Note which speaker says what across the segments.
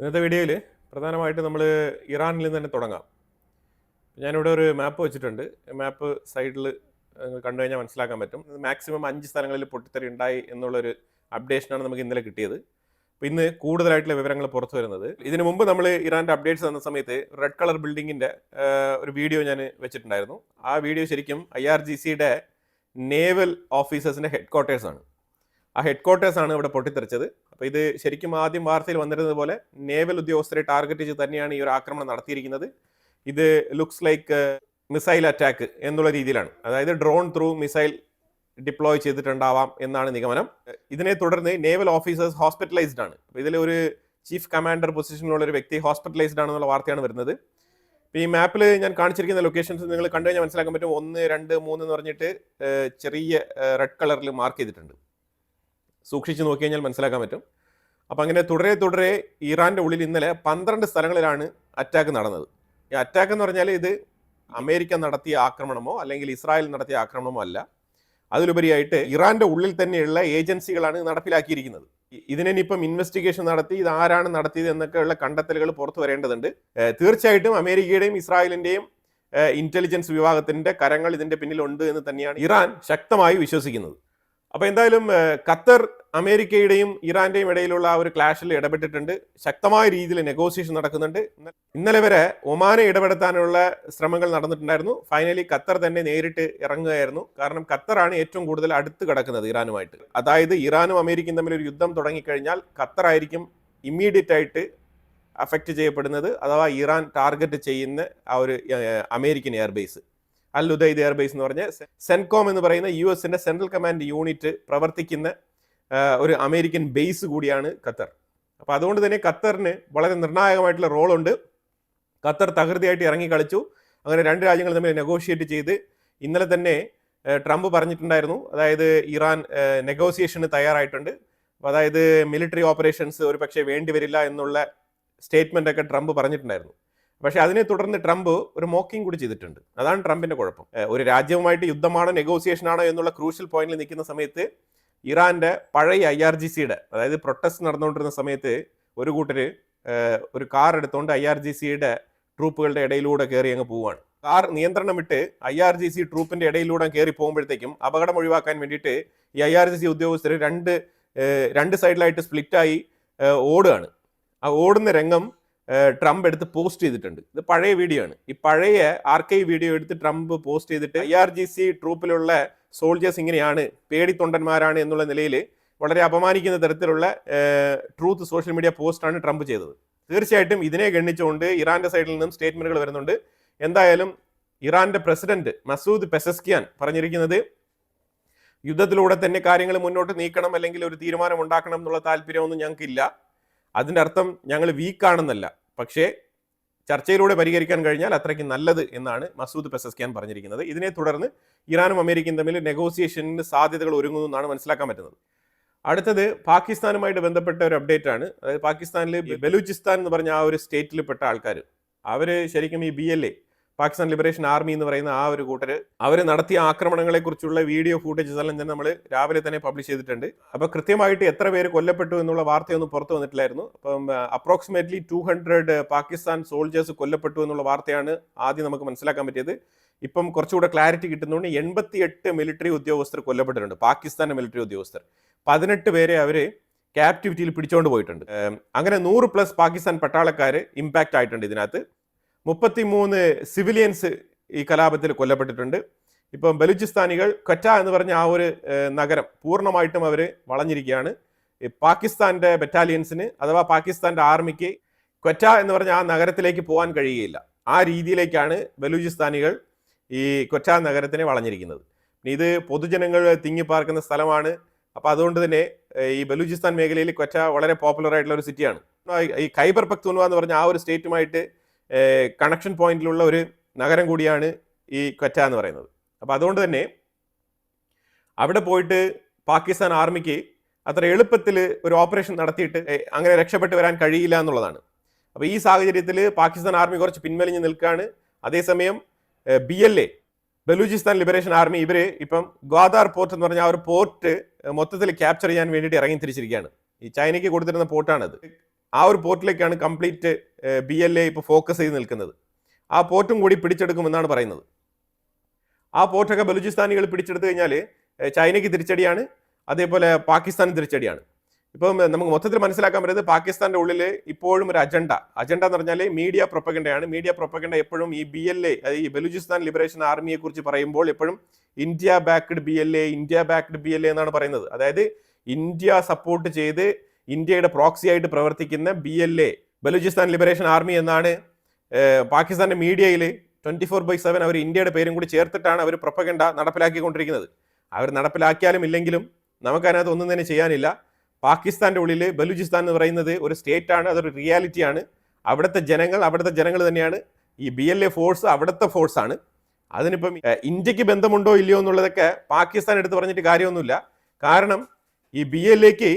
Speaker 1: ഇന്നത്തെ വീഡിയോയിൽ പ്രധാനമായിട്ട് നമ്മൾ ഇറാനിൽ നിന്ന് തന്നെ തുടങ്ങാം. ഞാനിവിടെ ഒരു മാപ്പ് വെച്ചിട്ടുണ്ട്. മാപ്പ് സൈഡിൽ കണ്ടു കഴിഞ്ഞാൽ മനസ്സിലാക്കാൻ പറ്റും. മാക്സിമം അഞ്ച് സ്ഥലങ്ങളിൽ പൊട്ടിത്തെറി ഉണ്ടായി എന്നുള്ളൊരു അപ്ഡേഷനാണ് നമുക്ക് ഇന്നലെ കിട്ടിയത്. അപ്പോൾ ഇന്ന് കൂടുതലായിട്ടുള്ള വിവരങ്ങൾ പുറത്തു വരുന്നത്. ഇതിനു മുമ്പ് നമ്മൾ ഇറാന്റെ അപ്ഡേറ്റ്സ് തന്ന സമയത്ത് റെഡ് കളർ ബിൽഡിങ്ങിന്റെ ഒരു വീഡിയോ ഞാൻ വെച്ചിട്ടുണ്ടായിരുന്നു. ആ വീഡിയോ ശരിക്കും ഐ ആർ ജി സിയുടെ നേവൽ ഓഫീസേഴ്സിന്റെ ഹെഡ് ക്വാർട്ടേഴ്സാണ് ആ ഹെഡ് ക്വാർട്ടേഴ്സാണ് ഇവിടെ പൊട്ടിത്തെറിച്ചത്. അപ്പോൾ ഇത് ശരിക്കും ആദ്യം വാർത്തയിൽ വന്നിരുന്നത് പോലെ നേവൽ ഉദ്യോഗസ്ഥരെ ടാർഗറ്റ് ചെയ്ത് തന്നെയാണ് ഈ ഒരു ആക്രമണം നടത്തിയിരിക്കുന്നത്. ഇത് ലുക്സ് ലൈക്ക് മിസൈൽ അറ്റാക്ക് എന്നുള്ള രീതിയിലാണ്. അതായത് ഡ്രോൺ ത്രൂ മിസൈൽ ഡിപ്ലോയ് ചെയ്തിട്ടുണ്ടാവാം എന്നാണ് നിഗമനം. ഇതിനെ തുടർന്ന് നേവൽ ഓഫീസേഴ്സ് ഹോസ്പിറ്റലൈസ്ഡ് ആണ്. ഇതിൽ ഒരു ചീഫ് കമാൻഡർ പൊസിഷനിലുള്ള ഒരു വ്യക്തി ഹോസ്പിറ്റലൈസ്ഡ് ആണെന്നുള്ള വാർത്തയാണ് വരുന്നത്. ഈ മാപ്പിൽ ഞാൻ കാണിച്ചിരിക്കുന്ന ലൊക്കേഷൻസ് നിങ്ങൾ കണ്ടു കഴിഞ്ഞാൽ മനസ്സിലാക്കാൻ പറ്റും. ഒന്ന് രണ്ട് മൂന്ന് എന്ന് പറഞ്ഞിട്ട് ചെറിയ റെഡ് കളറിൽ മാർക്ക് ചെയ്തിട്ടുണ്ട്. സൂക്ഷിച്ച് നോക്കി കഴിഞ്ഞാൽ മനസ്സിലാക്കാൻ പറ്റും. അപ്പം അങ്ങനെ തുടരെ തുടരെ ഇറാന്റെ ഉള്ളിൽ ഇന്നലെ പന്ത്രണ്ട് സ്ഥലങ്ങളിലാണ് അറ്റാക്ക് നടന്നത്. ഈ അറ്റാക്ക് എന്ന് പറഞ്ഞാൽ ഇത് അമേരിക്ക നടത്തിയ ആക്രമണമോ അല്ലെങ്കിൽ ഇസ്രായേൽ നടത്തിയ ആക്രമണമോ അല്ല. അതിലുപരിയായിട്ട് ഇറാന്റെ ഉള്ളിൽ തന്നെയുള്ള ഏജൻസികളാണ് നടപ്പിലാക്കിയിരിക്കുന്നത്. ഇതിനിപ്പം ഇൻവെസ്റ്റിഗേഷൻ നടത്തി ഇത് ആരാണ് നടത്തിയത് എന്നൊക്കെയുള്ള കണ്ടെത്തലുകൾ പുറത്തു വരേണ്ടതുണ്ട്. തീർച്ചയായിട്ടും അമേരിക്കയുടെയും ഇസ്രായേലിന്റെയും ഇന്റലിജൻസ് വിഭാഗത്തിന്റെ കരങ്ങൾ ഇതിന്റെ പിന്നിലുണ്ട് എന്ന് തന്നെയാണ് ഇറാൻ ശക്തമായി വിശ്വസിക്കുന്നത്. അപ്പൊ എന്തായാലും ഖത്തർ അമേരിക്കയുടെയും ഇറാന്റെയും ഇടയിലുള്ള ആ ഒരു ക്ലാഷിൽ ഇടപെട്ടിട്ടുണ്ട്. ശക്തമായ രീതിയിൽ നെഗോസിയേഷൻ നടക്കുന്നുണ്ട്. ഇന്നലെ വരെ ഒമാനെ ഇടപെടുത്താനുള്ള ശ്രമങ്ങൾ നടന്നിട്ടുണ്ടായിരുന്നു. ഫൈനലി ഖത്തർ തന്നെ നേരിട്ട് ഇറങ്ങുകയായിരുന്നു. കാരണം ഖത്തറാണ് ഏറ്റവും കൂടുതൽ അടുത്ത് കിടക്കുന്നത് ഇറാനുമായിട്ട്. അതായത് ഇറാനും അമേരിക്കയും തമ്മിൽ ഒരു യുദ്ധം തുടങ്ങിക്കഴിഞ്ഞാൽ ഖത്തർ ആയിരിക്കും ഇമ്മീഡിയറ്റ് ആയിട്ട് അഫക്റ്റ് ചെയ്യപ്പെടുന്നത്. അഥവാ ഇറാൻ ടാർഗറ്റ് ചെയ്യുന്ന ആ ഒരു American airbase Al Udeid airbase എന്ന് പറഞ്ഞ സെൻകോം എന്ന് പറയുന്ന യു എസിന്റെ സെൻട്രൽ കമാൻഡ് യൂണിറ്റ് പ്രവർത്തിക്കുന്ന ഒരു അമേരിക്കൻ ബേസ് കൂടിയാണ് ഖത്തർ. അപ്പോൾ അതുകൊണ്ട് തന്നെ ഖത്തറിന് വളരെ നിർണായകമായിട്ടുള്ള റോളുണ്ട്. ഖത്തർ തകൃതിയായിട്ട് ഇറങ്ങി കളിച്ചു. അങ്ങനെ രണ്ട് രാജ്യങ്ങൾ തമ്മിൽ നെഗോഷിയേറ്റ് ചെയ്ത് ഇന്നലെ തന്നെ ട്രംപ് പറഞ്ഞിട്ടുണ്ടായിരുന്നു. അതായത് ഇറാൻ നെഗോസിയേഷന് തയ്യാറായിട്ടുണ്ട്. അതായത് മിലിറ്ററി ഓപ്പറേഷൻസ് ഒരു പക്ഷേ വേണ്ടിവരില്ല എന്നുള്ള സ്റ്റേറ്റ്മെന്റ് ഒക്കെ ട്രംപ് പറഞ്ഞിട്ടുണ്ടായിരുന്നു. പക്ഷേ അതിനെ തുടർന്ന് ട്രംപ് ഒരു മോക്കിംഗ് കൂടി ചെയ്തിട്ടുണ്ട്. അതാണ് ട്രംപിന്റെ കുഴപ്പം. ഒരു രാജ്യവുമായിട്ട് യുദ്ധമാണോ നെഗോസിയേഷൻ ആണോ എന്നുള്ള ക്രൂഷ്യൽ പോയിന്റിൽ നിൽക്കുന്ന സമയത്ത് ഇറാന്റെ പഴയ ഐ ആർ ജി സിയുടെ അതായത് പ്രൊട്ടസ്റ്റ് നടന്നുകൊണ്ടിരുന്ന സമയത്ത് ഒരു കൂട്ടര് ഒരു കാർ എടുത്തുകൊണ്ട് ഐ ആർ ജി സിയുടെ ട്രൂപ്പുകളുടെ ഇടയിലൂടെ കയറി അങ്ങ് പോവുകയാണ് കാർ നിയന്ത്രണം വിട്ട് ഐ ആർ ജി സി ട്രൂപ്പിന്റെ ഇടയിലൂടെ കയറി പോകുമ്പോഴത്തേക്കും അപകടം ഒഴിവാക്കാൻ വേണ്ടിയിട്ട് ഈ ഐ ആർ ജി സി ഉദ്യോഗസ്ഥർ രണ്ട് രണ്ട് സൈഡിലായിട്ട് സ്പ്ലിറ്റായി ഓടുകയാണ്. ആ ഓടുന്ന രംഗം ട്രംപ് എടുത്ത് പോസ്റ്റ് ചെയ്തിട്ടുണ്ട്. ഇത് പഴയ വീഡിയോ ആണ്. ഈ പഴയ ആർക്കൈവ് വീഡിയോ എടുത്ത് ട്രംപ് പോസ്റ്റ് ചെയ്തിട്ട് ഐ ആർ ജി സി ട്രൂപ്പിലുള്ള സോൾജേഴ്സ് ഇങ്ങനെയാണ് പേടിത്തൊണ്ടന്മാരാണ് എന്നുള്ള നിലയിൽ വളരെ അപമാനിക്കുന്ന തരത്തിലുള്ള ട്രൂത്ത് സോഷ്യൽ മീഡിയ പോസ്റ്റാണ് ട്രംപ് ചെയ്തത്. തീർച്ചയായിട്ടും ഇതിനെ ഗണ്ണിച്ചുകൊണ്ട് ഇറാന്റെ സൈഡിൽ നിന്നും സ്റ്റേറ്റ്മെന്റുകൾ വരുന്നുണ്ട്. എന്തായാലും ഇറാന്റെ പ്രസിഡന്റ് മസൂദ് പെസസ്കിയാൻ പറഞ്ഞിരിക്കുന്നത് യുദ്ധത്തിലൂടെ തന്നെ കാര്യങ്ങൾ മുന്നോട്ട് നീക്കണം അല്ലെങ്കിൽ ഒരു തീരുമാനം ഉണ്ടാക്കണം എന്നുള്ള താല്പര്യമൊന്നും ഞങ്ങൾക്കില്ല. അതിന്റെ അർത്ഥം ഞങ്ങൾ വീക്കാണെന്നല്ല പക്ഷേ ചർച്ചയിലൂടെ പരിഹരിക്കാൻ കഴിഞ്ഞാൽ അത്രയ്ക്ക് നല്ലത് എന്നാണ് മസൂദ് പെസസ്ക്യാൻ പറഞ്ഞിരിക്കുന്നത്. ഇതിനെ തുടർന്ന് ഇറാനും അമേരിക്കയും തമ്മിൽ നെഗോസിയേഷനിൽ സാധ്യതകൾ ഒരുങ്ങുന്നു എന്നാണ് മനസ്സിലാക്കാൻ പറ്റുന്നത്. അടുത്തത് പാകിസ്ഥാനുമായിട്ട് ബന്ധപ്പെട്ട ഒരു അപ്ഡേറ്റ് ആണ് അതായത് പാകിസ്ഥാനിൽ ബലൂചിസ്ഥാൻ എന്ന് പറഞ്ഞ ആ ഒരു സ്റ്റേറ്റിൽ പെട്ട ആൾക്കാർ അവർ ശരിക്കും ഈ B L A Pakistan liberation army എന്ന് പറയുന്ന ആ ഒരു കൂട്ടർ അവർ നടത്തിയ ആക്രമണങ്ങളെ കുറിച്ചുള്ള വീഡിയോ ഫൂട്ടേജസ് എല്ലാം തന്നെ നമ്മൾ രാവിലെ തന്നെ പബ്ലിഷ് ചെയ്തിട്ടുണ്ട്. അപ്പോൾ കൃത്യമായിട്ട് എത്ര പേര് കൊല്ലപ്പെട്ടു എന്നുള്ള വാർത്തയൊന്നും പുറത്തു വന്നിട്ടില്ലായിരുന്നു. അപ്പം approximately two hundred Pakistan soldiers കൊല്ലപ്പെട്ടു എന്നുള്ള വാർത്തയാണ് ആദ്യം നമുക്ക് മനസ്സിലാക്കാൻ പറ്റിയത്. ഇപ്പം കുറച്ചുകൂടെ ക്ലാരിറ്റി കിട്ടുന്നതുകൊണ്ട് എൺപത്തിയെട്ട് മിലിറ്ററി ഉദ്യോഗസ്ഥർ കൊല്ലപ്പെട്ടിട്ടുണ്ട്. പാകിസ്ഥാന്റെ മിലിറ്ററി ഉദ്യോഗസ്ഥർ. പതിനെട്ട് പേരെ അവർ ക്യാപ്റ്റിവിറ്റിയിൽ പിടിച്ചുകൊണ്ട് പോയിട്ടുണ്ട്. അങ്ങനെ നൂറ് പ്ലസ് പാകിസ്ഥാൻ പട്ടാളക്കാർ ഇമ്പാക്റ്റ് ആയിട്ടുണ്ട് ഇതിനകത്ത്. മുപ്പത്തിമൂന്ന് സിവിലിയൻസ് ഈ കലാപത്തിൽ കൊല്ലപ്പെട്ടിട്ടുണ്ട്. ഇപ്പം ബലൂചിസ്ഥാനികൾ കൊറ്റ എന്ന് പറഞ്ഞ ആ ഒരു നഗരം പൂർണമായിട്ടും അവർ വളഞ്ഞിരിക്കുകയാണ്. പാകിസ്ഥാന്റെ ബറ്റാലിയൻസിന് അഥവാ പാകിസ്ഥാന്റെ ആർമിക്ക് കൊറ്റ എന്ന് പറഞ്ഞ ആ നഗരത്തിലേക്ക് പോകാൻ കഴിയുകയില്ല. ആ രീതിയിലേക്കാണ് ബലൂചിസ്ഥാനികൾ ഈ കൊറ്റ നഗരത്തിനെ വളഞ്ഞിരിക്കുന്നത്. ഇത് പൊതുജനങ്ങൾ തിങ്ങിപ്പാർക്കുന്ന സ്ഥലമാണ്. അപ്പോൾ അതുകൊണ്ട് തന്നെ ഈ ബലൂചിസ്ഥാൻ മേഖലയിൽ കൊറ്റ വളരെ പോപ്പുലർ ആയിട്ടുള്ള ഒരു സിറ്റിയാണ്. ഈ ഖൈബർ പക്തൂൺവ എന്ന് പറഞ്ഞ ആ ഒരു സ്റ്റേറ്റുമായിട്ട് കണക്ഷൻ പോയിന്റിലുള്ള ഒരു നഗരം കൂടിയാണ് ഈ കൊറ്റ എന്ന് പറയുന്നത്. അപ്പോൾ അതുകൊണ്ട് തന്നെ അവിടെ പോയിട്ട് പാകിസ്ഥാൻ ആർമിക്ക് അത്ര എളുപ്പത്തിൽ ഒരു ഓപ്പറേഷൻ നടത്തിയിട്ട് അങ്ങനെ രക്ഷപ്പെട്ട് വരാൻ കഴിയില്ല എന്നുള്ളതാണ്. അപ്പോൾ ഈ സാഹചര്യത്തിൽ പാകിസ്ഥാൻ ആർമി കുറച്ച് പിൻവലിഞ്ഞ് നിൽക്കുകയാണ് അതേസമയം B L A Balochistan liberation army ഇവർ ഇപ്പം ഗ്വാദാർ പോർട്ട് എന്ന് പറഞ്ഞ ആ ഒരു പോർട്ട് മൊത്തത്തിൽ ക്യാപ്ചർ ചെയ്യാൻ വേണ്ടിയിട്ട് ഇറങ്ങി തിരിച്ചിരിക്കുകയാണ് ഈ ചൈനയ്ക്ക് കൊടുത്തിരുന്ന പോർട്ടാണത്. ആ ഒരു പോർട്ടിലേക്കാണ് കംപ്ലീറ്റ് ബി എൽ എ ഇപ്പോൾ ഫോക്കസ് ചെയ്ത് നിൽക്കുന്നത്. ആ പോർട്ടും കൂടി പിടിച്ചെടുക്കുമെന്നാണ് പറയുന്നത്. ആ പോർട്ടൊക്കെ ബലൂചിസ്ഥാനികൾ പിടിച്ചെടുത്തു കഴിഞ്ഞാൽ ചൈനയ്ക്ക് തിരിച്ചടിയാണ് അതേപോലെ പാകിസ്ഥാനും തിരിച്ചടിയാണ്. ഇപ്പം നമുക്ക് മൊത്തത്തിൽ മനസ്സിലാക്കാൻ പറ്റുന്നത് പാകിസ്ഥാന്റെ ഉള്ളിൽ ഇപ്പോഴും ഒരു അജണ്ട. അജണ്ട എന്ന് പറഞ്ഞാൽ മീഡിയ പ്രൊപ്പഗണ്ടയാണ്. മീഡിയ പ്രൊപ്പഗണ്ട എപ്പോഴും ഈ ബി എൽ എ ഈ ബലൂചിസ്ഥാൻ ലിബറേഷൻ ആർമിയെ കുറിച്ച് പറയുമ്പോൾ എപ്പോഴും India backed B L A India backed B L A എന്നാണ് പറയുന്നത്. അതായത് ഇന്ത്യ സപ്പോർട്ട് ചെയ്ത് ഇന്ത്യയുടെ പ്രോക്സി ആയിട്ട് പ്രവർത്തിക്കുന്ന B L A Balochistan liberation army എന്നാണ് പാകിസ്ഥാന്റെ മീഡിയയിൽ ട്വന്റി ഫോർ ബൈ സെവൻ അവർ ഇന്ത്യയുടെ പേരും കൂടി ചേർത്തിട്ടാണ് അവർ പ്രൊപ്പഗണ്ട നടപ്പിലാക്കിക്കൊണ്ടിരിക്കുന്നത്. അവർ നടപ്പിലാക്കിയാലും ഇല്ലെങ്കിലും നമുക്കതിനകത്ത് ഒന്നും തന്നെ ചെയ്യാനില്ല. പാകിസ്ഥാന്റെ ഉള്ളിൽ ബലൂചിസ്ഥാൻ എന്ന് പറയുന്നത് ഒരു സ്റ്റേറ്റ് ആണ് അതൊരു റിയാലിറ്റിയാണ്. അവിടുത്തെ ജനങ്ങൾ അവിടുത്തെ ജനങ്ങൾ തന്നെയാണ്. ഈ ബി എൽ എ ഫോഴ്സ് അവിടുത്തെ ഫോഴ്സ് ആണ്. അതിനിപ്പം ഇന്ത്യയ്ക്ക് ബന്ധമുണ്ടോ ഇല്ലയോ എന്നുള്ളതൊക്കെ പാകിസ്ഥാൻ എടുത്ത് പറഞ്ഞിട്ട് കാര്യമൊന്നുമില്ല. കാരണം ഈ ബി എൽ എക്ക്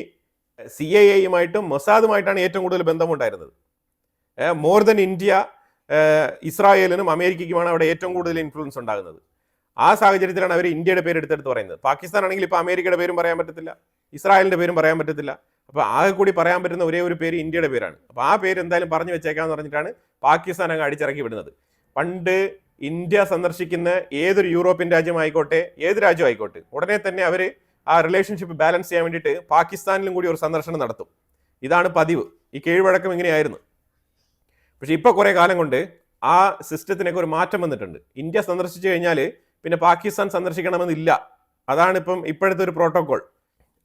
Speaker 1: സി ഐ എയുമായിട്ടും മൊസാദുമായിട്ടാണ് ഏറ്റവും കൂടുതൽ ബന്ധമുണ്ടായിരുന്നത്. മോർ ദൻ ഇന്ത്യ ഇസ്രായേലിനും അമേരിക്കയ്ക്കുമാണ് അവിടെ ഏറ്റവും കൂടുതൽ ഇൻഫ്ലുവൻസ് ഉണ്ടാകുന്നത്. ആ സാഹചര്യത്തിലാണ് അവർ ഇന്ത്യയുടെ പേര് എടുത്തെടുത്ത് പറയുന്നത്. പാകിസ്ഥാൻ ആണെങ്കിൽ ഇപ്പോൾ അമേരിക്കയുടെ പേരും പറയാൻ പറ്റത്തില്ല ഇസ്രായേലിന്റെ പേരും പറയാൻ പറ്റത്തില്ല. അപ്പോൾ ആകെ കൂടി പറയാൻ പറ്റുന്ന ഒരേ ഒരു പേര് ഇന്ത്യയുടെ പേരാണ്. അപ്പോൾ ആ പേര് എന്തായാലും പറഞ്ഞു വെച്ചേക്കാന്ന് പറഞ്ഞിട്ടാണ് പാകിസ്ഥാൻ അങ്ങ് അടിച്ചിറക്കി വിടുന്നത്. പണ്ട് ഇന്ത്യ സന്ദർശിക്കുന്ന ഏതൊരു യൂറോപ്യൻ രാജ്യമായിക്കോട്ടെ ഏത് രാജ്യമായിക്കോട്ടെ ഉടനെ തന്നെ അവർ ആ റിലേഷൻഷിപ്പ് ബാലൻസ് ചെയ്യാൻ വേണ്ടിയിട്ട് പാകിസ്ഥാനിലും കൂടി ഒരു സന്ദർശനം നടത്തും. ഇതാണ് പതിവ്. ഈ കീഴ്വഴക്കം ഇങ്ങനെയായിരുന്നു. പക്ഷേ ഇപ്പോൾ കുറേ കാലം കൊണ്ട് ആ സിസ്റ്റത്തിനൊക്കെ ഒരു മാറ്റം വന്നിട്ടുണ്ട്. ഇന്ത്യ സന്ദർശിച്ചു കഴിഞ്ഞാൽ പിന്നെ പാകിസ്ഥാൻ സന്ദർശിക്കണമെന്നില്ല. അതാണ് ഇപ്പം ഇപ്പോഴത്തെ ഒരു പ്രോട്ടോകോൾ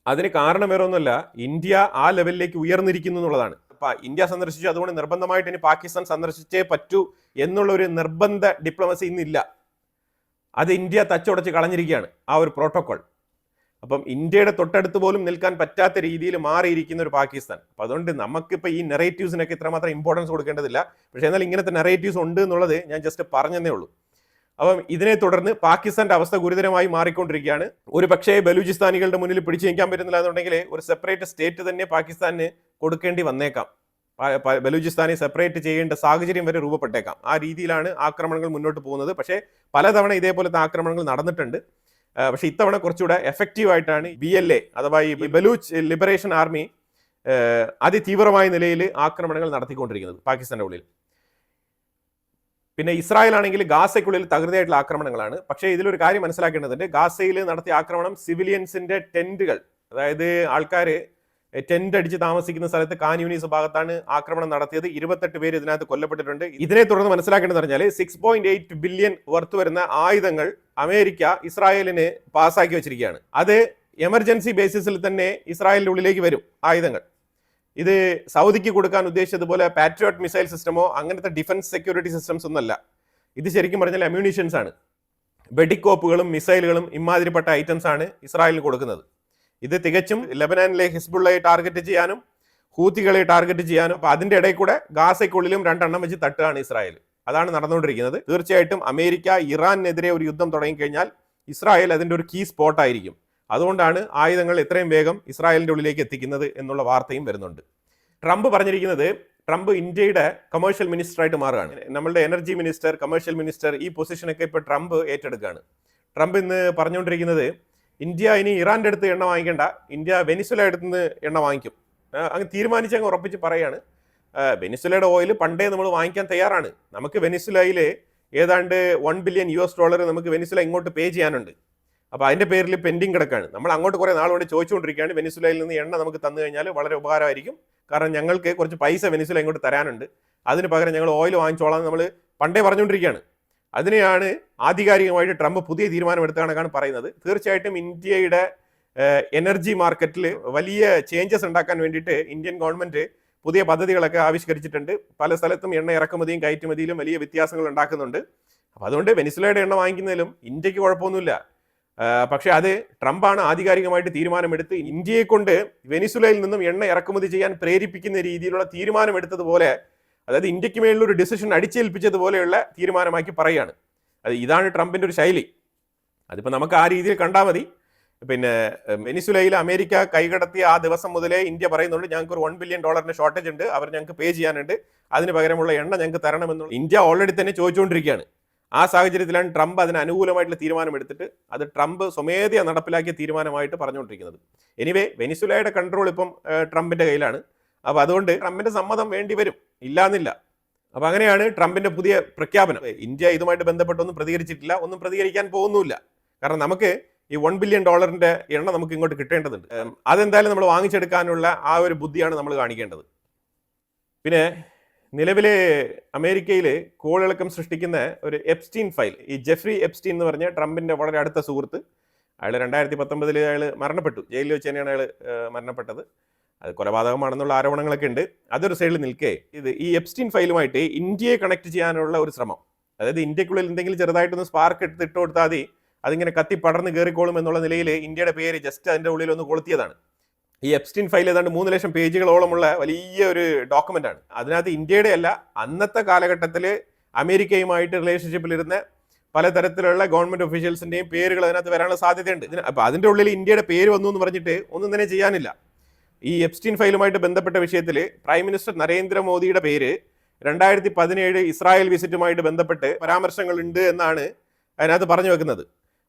Speaker 1: അതിന് കാരണം വേറെ ഒന്നുമല്ല ഇന്ത്യ ആ ലെവലിലേക്ക് ഉയർന്നിരിക്കുന്നു എന്നുള്ളതാണ്. ഇന്ത്യ സന്ദർശിച്ചു അതുകൊണ്ട് നിർബന്ധമായിട്ട് ഇനി പാകിസ്ഥാൻ സന്ദർശിച്ചേ പറ്റൂ എന്നുള്ള ഒരു നിർബന്ധ ഡിപ്ലോമസി ഇന്നില്ല. അത് ഇന്ത്യ തച്ചുടച്ച് കളഞ്ഞിരിക്കുകയാണ് ആ ഒരു പ്രോട്ടോകോൾ അപ്പം ഇന്ത്യയുടെ തൊട്ടടുത്ത് പോലും നിൽക്കാൻ പറ്റാത്ത രീതിയിൽ മാറിയിരിക്കുന്ന ഒരു പാകിസ്ഥാൻ. അപ്പം അതുകൊണ്ട് നമുക്കിപ്പോൾ ഈ നെറേറ്റീവ്സിനൊക്കെ ഇത്രമാത്രം ഇമ്പോർട്ടൻസ് കൊടുക്കേണ്ടതില്ല. പക്ഷേ എന്നാൽ ഇങ്ങനത്തെ നെറേറ്റീവ്സ് ഉണ്ട് എന്നുള്ളത് ഞാൻ ജസ്റ്റ് പറഞ്ഞതേ ഉള്ളൂ. അപ്പം ഇതിനെ തുടർന്ന് പാകിസ്ഥാന്റെ അവസ്ഥ ഗുരുതരമായി മാറിക്കൊണ്ടിരിക്കുകയാണ്. ഒരു പക്ഷേ ബലൂചിസ്ഥാനികളുടെ മുന്നിൽ പിടിച്ചു നിൽക്കാൻ പറ്റുന്നില്ല എന്നുണ്ടെങ്കിൽ ഒരു സെപ്പറേറ്റ് സ്റ്റേറ്റ് തന്നെ പാകിസ്ഥാന് കൊടുക്കേണ്ടി വന്നേക്കാം. ബലൂചിസ്ഥാനെ സെപ്പറേറ്റ് ചെയ്യേണ്ട സാഹചര്യം വരെ രൂപപ്പെട്ടേക്കാം. ആ രീതിയിലാണ് ആക്രമണങ്ങൾ മുന്നോട്ട് പോകുന്നത്. പക്ഷേ പലതവണ ഇതേപോലത്തെ ആക്രമണങ്ങൾ നടന്നിട്ടുണ്ട്. പക്ഷേ ഇത്തവണ കുറച്ചുകൂടെ എഫക്റ്റീവ് ആയിട്ടാണ് ബി എൽ എ അഥവാ ഈ ബലൂച്ച് ലിബറേഷൻ ആർമി അതിതീവ്രമായ നിലയിൽ ആക്രമണങ്ങൾ നടത്തിക്കൊണ്ടിരിക്കുന്നത് പാകിസ്ഥാന്റെ ഉള്ളിൽ. പിന്നെ ഇസ്രായേൽ ആണെങ്കിൽ ഗാസയ്ക്കുള്ളിൽ തകൃതിയായിട്ടുള്ള ആക്രമണങ്ങളാണ്. പക്ഷേ ഇതിലൊരു കാര്യം മനസ്സിലാക്കേണ്ടതുണ്ട്. ഗാസയിൽ നടത്തിയ ആക്രമണം സിവിലിയൻസിന്റെ ടെന്റുകൾ അതായത് ആൾക്കാർ ടെന്റ് അടിച്ച് താമസിക്കുന്ന സ്ഥലത്ത് കാൻ യൂണീസ് ഭാഗത്താണ് ആക്രമണം നടത്തിയത്. ഇരുപത്തെട്ട് പേര് ഇതിനകത്ത് കൊല്ലപ്പെട്ടിട്ടുണ്ട്. ഇതിനെ തുടർന്ന് മനസ്സിലാക്കേണ്ടത് പറഞ്ഞാൽ six point eight billion worth വരുന്ന ആയുധങ്ങൾ അമേരിക്ക ഇസ്രായേലിന് പാസ്സാക്കി വെച്ചിരിക്കുകയാണ്. അത് എമർജൻസി ബേസിസിൽ തന്നെ ഇസ്രായേലിന്റെ ഉള്ളിലേക്ക് വരും ആയുധങ്ങൾ. ഇത് സൗദിക്ക് കൊടുക്കാൻ ഉദ്ദേശിച്ചതുപോലെ പാട്രിയോട്ട് മിസൈൽ സിസ്റ്റമോ അങ്ങനത്തെ ഡിഫൻസ് സെക്യൂരിറ്റി സിസ്റ്റംസ് ഒന്നല്ല ഇത് ശരിക്കും പറഞ്ഞാൽ അമ്യൂണിഷൻസ് ആണ്. വെടിക്കോപ്പുകളും മിസൈലുകളും ഇമാതിരിപ്പെട്ട ഐറ്റംസ് ആണ് ഇസ്രായേലിന് കൊടുക്കുന്നത്. ഇത് തികച്ചും ലെബനാനിലെ ഹിസ്ബുള്ളയെ ടാർഗറ്റ് ചെയ്യാനും ഹൂത്തികളെ ടാർഗറ്റ് ചെയ്യാനും അപ്പൊ അതിന്റെ ഇടയിൽ കൂടെ ഗാസയ്ക്കുള്ളിലും രണ്ടെണ്ണം വെച്ച് തട്ടുകയാണ് ഇസ്രായേൽ. അതാണ് നടന്നുകൊണ്ടിരിക്കുന്നത്. തീർച്ചയായിട്ടും അമേരിക്ക ഇറാനെതിരെ ഒരു യുദ്ധം തുടങ്ങിക്കഴിഞ്ഞാൽ ഇസ്രായേൽ അതിന്റെ ഒരു കീ സ്പോട്ട് ആയിരിക്കും. അതുകൊണ്ടാണ് ആയുധങ്ങൾ എത്രയും വേഗം ഇസ്രായേലിന്റെ ഉള്ളിലേക്ക് എത്തിക്കുന്നത് എന്നുള്ള വാർത്തയും വരുന്നുണ്ട്. ട്രംപ് പറഞ്ഞിരിക്കുന്നത് ട്രംപ് ഇന്ത്യയുടെ കമേഴ്ഷ്യൽ മിനിസ്റ്റർ ആയിട്ട് മാറുകയാണ്. നമ്മളുടെ എനർജി മിനിസ്റ്റർ കമേഴ്ഷ്യൽ മിനിസ്റ്റർ ഈ പൊസിഷനൊക്കെ ഇപ്പോൾ ട്രംപ് ഏറ്റെടുക്കുകയാണ്. ട്രംപ് ഇന്ന് പറഞ്ഞുകൊണ്ടിരിക്കുന്നത് ഇന്ത്യ ഇനി ഇറാന്റെ അടുത്ത് എണ്ണ വാങ്ങിക്കേണ്ട. ഇന്ത്യ വെനിസുല അടുത്ത് നിന്ന് എണ്ണ വാങ്ങിക്കും. അങ്ങ് തീരുമാനിച്ച് അങ്ങ് ഉറപ്പിച്ച് പറയാണ്. വെനിസുലയുടെ ഓയിൽ പണ്ടേ നമ്മൾ വാങ്ങിക്കാൻ തയ്യാറാണ്. നമുക്ക് വെനിസുലയിലെ ഏതാണ്ട് one billion U S dollar നമുക്ക് വെനിസുല ഇങ്ങോട്ട് പേ ചെയ്യാനുണ്ട്. അപ്പോൾ അതിന്റെ പേരിൽ പെൻഡിങ് കിടക്കാണ്. നമ്മൾ അങ്ങോട്ട് കുറേ നാളുകൊണ്ട് കൊണ്ട് ചോദിച്ചുകൊണ്ടിരിക്കുകയാണ് വെനിസുലയിൽ നിന്ന് എണ്ണ നമുക്ക് തന്നു കഴിഞ്ഞാൽ വളരെ ഉപകാരമായിരിക്കും. കാരണം ഞങ്ങൾക്ക് കുറച്ച് പൈസ വെനിസുല ഇങ്ങോട്ട് തരാനുണ്ട്. അതിന് പകരം ഞങ്ങൾ ഓയിൽ വാങ്ങിച്ചോളാം നമ്മൾ പണ്ടേ പറഞ്ഞുകൊണ്ടിരിക്കുകയാണ്. അതിനെയാണ് ആധികാരികമായിട്ട് ട്രംപ് പുതിയ തീരുമാനമെടുത്ത കണക്കാണ് പറയുന്നത്. തീർച്ചയായിട്ടും ഇന്ത്യയുടെ എനർജി മാർക്കറ്റിൽ വലിയ ചേഞ്ചസ് ഉണ്ടാക്കാൻ വേണ്ടിയിട്ട് ഇന്ത്യൻ ഗവൺമെന്റ് പുതിയ പദ്ധതികളൊക്കെ ആവിഷ്കരിച്ചിട്ടുണ്ട്. പല സ്ഥലത്തും എണ്ണ ഇറക്കുമതിയും കയറ്റുമതിയിലും വലിയ വ്യത്യാസങ്ങൾ ഉണ്ടാക്കുന്നുണ്ട്. അപ്പം അതുകൊണ്ട് വെനിസുലയുടെ എണ്ണ വാങ്ങിക്കുന്നതിലും ഇന്ത്യയ്ക്ക് കുഴപ്പമൊന്നുമില്ല. പക്ഷേ അത് ട്രംപാണ് ആധികാരികമായിട്ട് തീരുമാനമെടുത്ത് ഇന്ത്യയെ കൊണ്ട് വെനിസുലയിൽ നിന്നും എണ്ണ ഇറക്കുമതി ചെയ്യാൻ പ്രേരിപ്പിക്കുന്ന രീതിയിലുള്ള തീരുമാനമെടുത്തതുപോലെ അതായത് ഇന്ത്യയ്ക്ക് മേലുള്ള ഒരു ഡിസിഷൻ അടിച്ചേൽപ്പിച്ചതുപോലെയുള്ള തീരുമാനമാക്കി പറയുകയാണ്. അത് ഇതാണ് ട്രംപിന്റെ ഒരു ശൈലി. അതിപ്പോൾ നമുക്ക് ആ രീതിയിൽ കണ്ടാൽ മതി. പിന്നെ മെനിസുലയിൽ അമേരിക്ക കൈകടത്തിയ ആ ദിവസം മുതലേ ഇന്ത്യ പറയുന്നുണ്ട് ഞങ്ങൾക്ക് ഒരു വൺ ബില്യൺ ഡോളറിന്റെ ഷോർട്ടേജ് ഉണ്ട്. അവർ ഞങ്ങൾക്ക് പേ ചെയ്യാനുണ്ട്. അതിന് പകരമുള്ള എണ്ണ ഞങ്ങൾക്ക് തരണമെന്നുള്ള. ഇന്ത്യ ഓൾറെഡി തന്നെ ചോദിച്ചുകൊണ്ടിരിക്കുകയാണ്. ആ സാഹചര്യത്തിലാണ് ട്രംപ് അതിന് അനുകൂലമായിട്ടുള്ള തീരുമാനം എടുത്തിട്ട് അത് ട്രംപ് സ്വമേധയാ നടപ്പിലാക്കിയ തീരുമാനമായിട്ട് പറഞ്ഞുകൊണ്ടിരിക്കുന്നത്. എനിവേ വെനിസുലയുടെ കൺട്രോൾ ഇപ്പം ട്രംപിന്റെ കയ്യിലാണ്. അപ്പോൾ അതുകൊണ്ട് ട്രംപിന്റെ സമ്മതം വേണ്ടി വരും. ഇല്ലാന്നില്ല. അപ്പൊ അങ്ങനെയാണ് ട്രംപിന്റെ പുതിയ പ്രഖ്യാപനം. ഇന്ത്യ ഇതുമായിട്ട് ബന്ധപ്പെട്ടൊന്നും പ്രതികരിച്ചിട്ടില്ല ഒന്നും പ്രതികരിക്കാൻ പോകുന്നുമില്ല. കാരണം നമുക്ക് ഈ വൺ ബില്യൺ ഡോളറിന്റെ എണ്ണ നമുക്ക് ഇങ്ങോട്ട് കിട്ടേണ്ടതുണ്ട്. അതെന്തായാലും നമ്മൾ വാങ്ങിച്ചെടുക്കാനുള്ള ആ ഒരു ബുദ്ധിയാണ് നമ്മൾ കാണിക്കേണ്ടത്. പിന്നെ നിലവിലെ അമേരിക്കയിൽ കോളിളക്കം സൃഷ്ടിക്കുന്ന ഒരു എപ്സ്റ്റീൻ ഫയൽ ഈ ജെഫ്രി എപ്സ്റ്റീൻ എന്ന് പറഞ്ഞ ട്രംപിന്റെ വളരെ അടുത്ത സുഹൃത്ത് അയാൾ രണ്ടായിരത്തി പത്തൊമ്പതിൽ അയാൾ മരണപ്പെട്ടു. ജയിലിൽ വെച്ച് തന്നെയാണ് അയാൾ മരണപ്പെട്ടത്. അത് കൊലപാതകമാണെന്നുള്ള ആരോപണങ്ങളൊക്കെ ഉണ്ട്. അതൊരു സൈഡിൽ നിൽക്കേ. ഇത് ഈ എപ്സ്റ്റിൻ ഫയലുമായിട്ട് ഇന്ത്യയെ കണക്ട് ചെയ്യാനുള്ള ഒരു ശ്രമം. അതായത് ഇന്ത്യക്കുള്ളിൽ എന്തെങ്കിലും ചെറുതായിട്ടൊന്ന് സ്പാർക്ക് എടുത്ത് ഇട്ട് കൊടുത്താൽ മതി. അതിങ്ങനെ കത്തി പടർന്ന് കയറിക്കോളും എന്നുള്ള നിലയിൽ ഇന്ത്യയുടെ പേര് ജസ്റ്റ് അതിന്റെ ഉള്ളിൽ ഒന്ന് കൊളുത്തിയതാണ്. ഈ എപ്സ്റ്റിൻ ഫയൽ ഏതാണ്ട് മൂന്ന് ലക്ഷം പേജുകളോളമുള്ള വലിയ ഒരു ഡോക്യുമെന്റ് ആണ്. അതിനകത്ത് ഇന്ത്യയുടെ അല്ല അന്നത്തെ കാലഘട്ടത്തിൽ അമേരിക്കയുമായിട്ട് റിലേഷൻഷിപ്പിലിരുന്ന പലതരത്തിലുള്ള ഗവൺമെന്റ് ഒഫീഷ്യൽസിന്റെയും പേരുകൾ അതിനകത്ത് വരാനുള്ള സാധ്യതയുണ്ട്. അപ്പോൾ അതിന്റെ ഉള്ളിൽ ഇന്ത്യയുടെ പേര് വന്നു എന്ന് പറഞ്ഞിട്ട് ഒന്നും തന്നെ ചെയ്യാനില്ല. ഈ എപ്സ്റ്റീൻ ഫയലുമായിട്ട് ബന്ധപ്പെട്ട വിഷയത്തിൽ പ്രൈം മിനിസ്റ്റർ നരേന്ദ്രമോദിയുടെ പേര് രണ്ടായിരത്തി പതിനേഴ് ഇസ്രായേൽ വിസിറ്റുമായിട്ട് ബന്ധപ്പെട്ട് പരാമർശങ്ങൾ ഉണ്ട് എന്നാണ് അതിനകത്ത് പറഞ്ഞു വെക്കുന്നത്.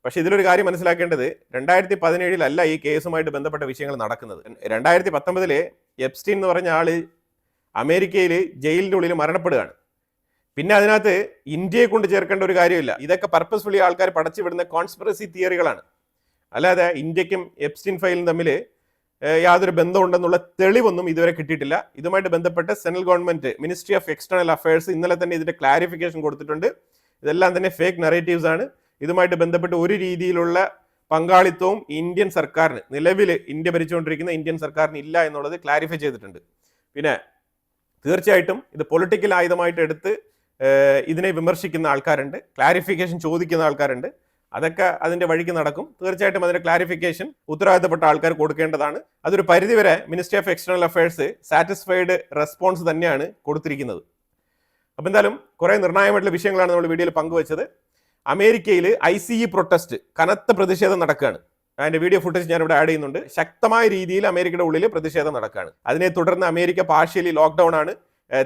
Speaker 1: പക്ഷേ ഇതിലൊരു കാര്യം മനസ്സിലാക്കേണ്ടത് രണ്ടായിരത്തി പതിനേഴിലല്ല ഈ കേസുമായിട്ട് ബന്ധപ്പെട്ട വിഷയങ്ങൾ നടക്കുന്നത്. രണ്ടായിരത്തി പത്തൊമ്പതിലെ എപ്സ്റ്റീൻ എന്ന് പറഞ്ഞ ആൾ അമേരിക്കയിൽ ജയിലിന്റെ ഉള്ളിൽ മരണപ്പെടുകയാണ്. പിന്നെ അതിനകത്ത് ഇന്ത്യയെ കൊണ്ട് ചേർക്കേണ്ട ഒരു കാര്യമില്ല. ഇതൊക്കെ പർപ്പസ്ഫുള്ളി ആൾക്കാർ പടച്ചു വിടുന്ന കോൺസ്പിറസി തിയറികളാണ് അല്ലാതെ ഇന്ത്യക്കും എപ്സ്റ്റീൻ ഫയലും തമ്മിൽ യാതൊരു ബന്ധമുണ്ടെന്നുള്ള തെളിവൊന്നും ഇതുവരെ കിട്ടിയിട്ടില്ല. ഇതുമായിട്ട് ബന്ധപ്പെട്ട് central government ministry of external affairs ഇന്നലെ തന്നെ ഇതിന്റെ ക്ലാരിഫിക്കേഷൻ കൊടുത്തിട്ടുണ്ട്. ഇതെല്ലാം തന്നെ ഫേക്ക് നെറേറ്റീവ്സ് ആണ്. ഇതുമായിട്ട് ബന്ധപ്പെട്ട് ഒരു രീതിയിലുള്ള പങ്കാളിത്തവും ഇന്ത്യൻ സർക്കാരിന് നിലവിൽ ഇന്ത്യ ഭരിച്ചുകൊണ്ടിരിക്കുന്ന ഇന്ത്യൻ സർക്കാരിന് ഇല്ല എന്നുള്ളത് ക്ലാരിഫൈ ചെയ്തിട്ടുണ്ട്. പിന്നെ തീർച്ചയായിട്ടും ഇത് പൊളിറ്റിക്കൽ ആയുധമായിട്ട് എടുത്ത് ഇതിനെ വിമർശിക്കുന്ന ആൾക്കാരുണ്ട് ക്ലാരിഫിക്കേഷൻ ചോദിക്കുന്ന ആൾക്കാരുണ്ട്. അതൊക്കെ അതിന്റെ വഴിക്ക് നടക്കും. തീർച്ചയായിട്ടും അതിന്റെ ക്ലാരിഫിക്കേഷൻ ഉത്തരവാദിത്തപ്പെട്ട ആൾക്കാർ കൊടുക്കേണ്ടതാണ്. അതൊരു പരിധിവരെ ministry of external affairs satisfied response തന്നെയാണ് കൊടുത്തിരിക്കുന്നത്. അപ്പം എന്തായാലും കുറേ നിർണായകമായിട്ടുള്ള വിഷയങ്ങളാണ് നമ്മൾ വീഡിയോയിൽ പങ്കുവച്ചത്. അമേരിക്കയിൽ ഐ സി ഇ പ്രൊട്ടസ്റ്റ് കനത്ത പ്രതിഷേധം നടക്കുകയാണ്. അതിന്റെ വീഡിയോ ഫുട്ടേജ് ഞാൻ ഇവിടെ ആഡ് ചെയ്യുന്നുണ്ട്. ശക്തമായ രീതിയിൽ അമേരിക്കയുടെ ഉള്ളിൽ പ്രതിഷേധം നടക്കുകയാണ്. അതിനെ തുടർന്ന് അമേരിക്ക പാർഷ്യലി ലോക്ക്ഡൗൺ ആണ്.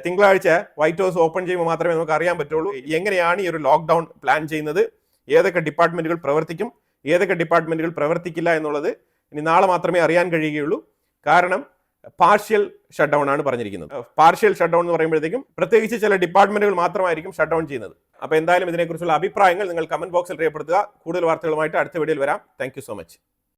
Speaker 1: തിങ്കളാഴ്ച വൈറ്റ് ഹൗസ് ഓപ്പൺ ചെയ്യുമ്പോൾ മാത്രമേ നമുക്ക് അറിയാൻ പറ്റുള്ളൂ. എങ്ങനെയാണ് ഈ ഒരു ലോക്ക്ഡൗൺ പ്ലാൻ ചെയ്യുന്നത്? ഏതൊക്കെ ഡിപ്പാർട്ട്മെന്റുകൾ പ്രവർത്തിക്കും ഏതൊക്കെ ഡിപ്പാർട്ട്മെന്റുകൾ പ്രവർത്തിക്കില്ല എന്നുള്ളത് ഇനി നാളെ മാത്രമേ അറിയാൻ കഴിയുകയുള്ളൂ. കാരണം പാർഷ്യൽ ഷട്ട് ഡൗൺ ആണ് പറഞ്ഞിരിക്കുന്നത്. പാർഷ്യൽ ഷട്ട് ഡൗൺ എന്ന് പറയുമ്പോഴത്തേക്കും പ്രത്യേകിച്ച് ചില ഡിപ്പാർട്ട്മെന്റുകൾ മാത്രമായിരിക്കും ഷട്ട് ഡൗൺ ചെയ്യുന്നത്. അപ്പോൾ എന്തായാലും ഇതിനെക്കുറിച്ചുള്ള അഭിപ്രായങ്ങൾ നിങ്ങൾ കമന്റ് ബോക്സിൽ രേഖപ്പെടുത്തുക. കൂടുതൽ വാർത്തകളുമായിട്ട് അടുത്ത വീഡിയോയിൽ വരാം. Thank so much